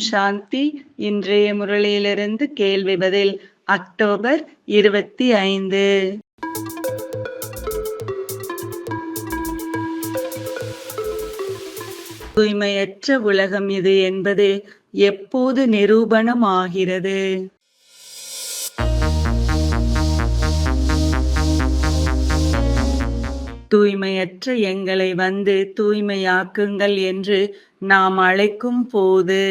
சாந்தி இன்றைய முரளியிலிருந்து கேள்வி பதில் அக்டோபர் இருபத்தி ஐந்து. தூய்மையற்ற உலகம் இது என்பது எப்போது நிரூபணம் ஆகிறது தூய்மையற்ற எங்களை வந்து தூய்மையாக்குங்கள் என்று நாம் அழைக்கும் போது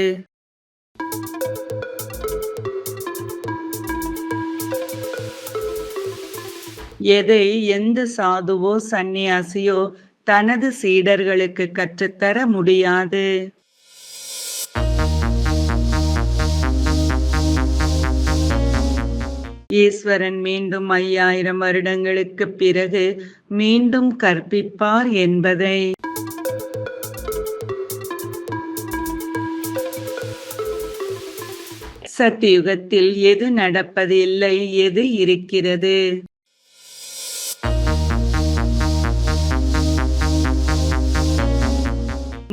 எதை எந்த சாதுவோ சந்நியாசியோ தனது சீடர்களுக்கு கற்றுத்தர முடியாது. ஈஸ்வரன் மீண்டும் ஐயாயிரம் வருடங்களுக்கு பிறகு மீண்டும் கற்பிப்பார் என்பதை. சத்தியுகத்தில் எது நடப்பது இல்லை எது இருக்கிறது?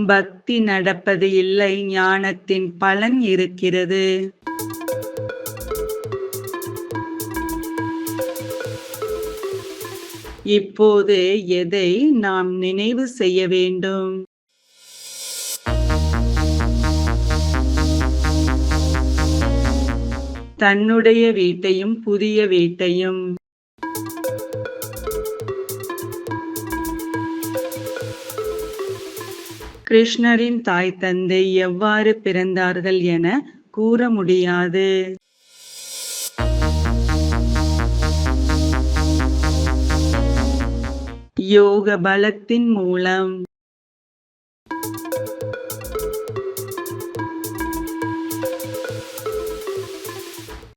பக்தி நடப்பது இல்லை ஞானத்தின் பலன் இருக்கிறது. இப்போது எதை நாம் நினைவு செய்ய வேண்டும்? தன்னுடைய வீட்டையும் புதிய வீட்டையும் கிருஷ்ணரின் தாய் தந்தை எவ்வாறு பிறந்தார்கள் என கூற முடியாது. யோக பலத்தின் மூலம்.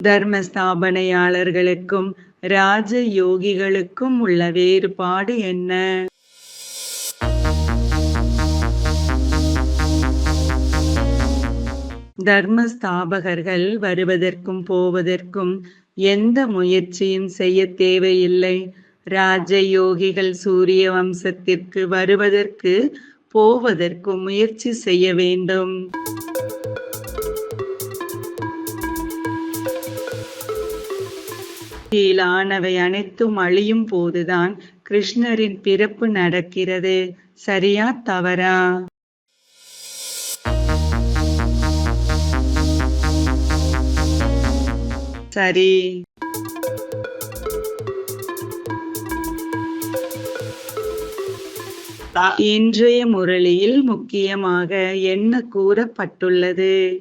தர்ம ஸ்தாபனையாளர்களுக்கும் ராஜ யோகிகளுக்கும் உள்ள வேறுபாடு என்ன? தர்மஸ்தாபகர்கள் வருவதற்கும் போவதற்கும் எந்த முயற்சியும் செய்ய தேவையில்லை. ராஜயோகிகள் சூரிய வம்சத்திற்கு வருவதற்கு போவதற்கு முயற்சி செய்ய வேண்டும். கீழானவை அனைத்தும் அழியும் போதுதான் கிருஷ்ணரின் பிறப்பு நடக்கிறது. சரியா தவறா? சரி. இன்றைய முரளியில் முக்கியமாக என்ன கூறப்பட்டுள்ளது?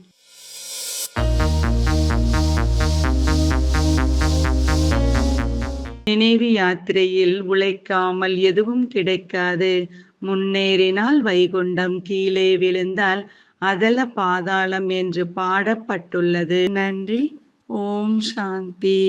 நினைவு யாத்திரையில் உழைக்காமல் எதுவும் கிடைக்காது. முன்னேறினால் வைகுண்டம் கீழே விழுந்தால் அதல பாதாளம் என்று பாடப்பட்டுள்ளது. நன்றி. ஓம் சாந்தி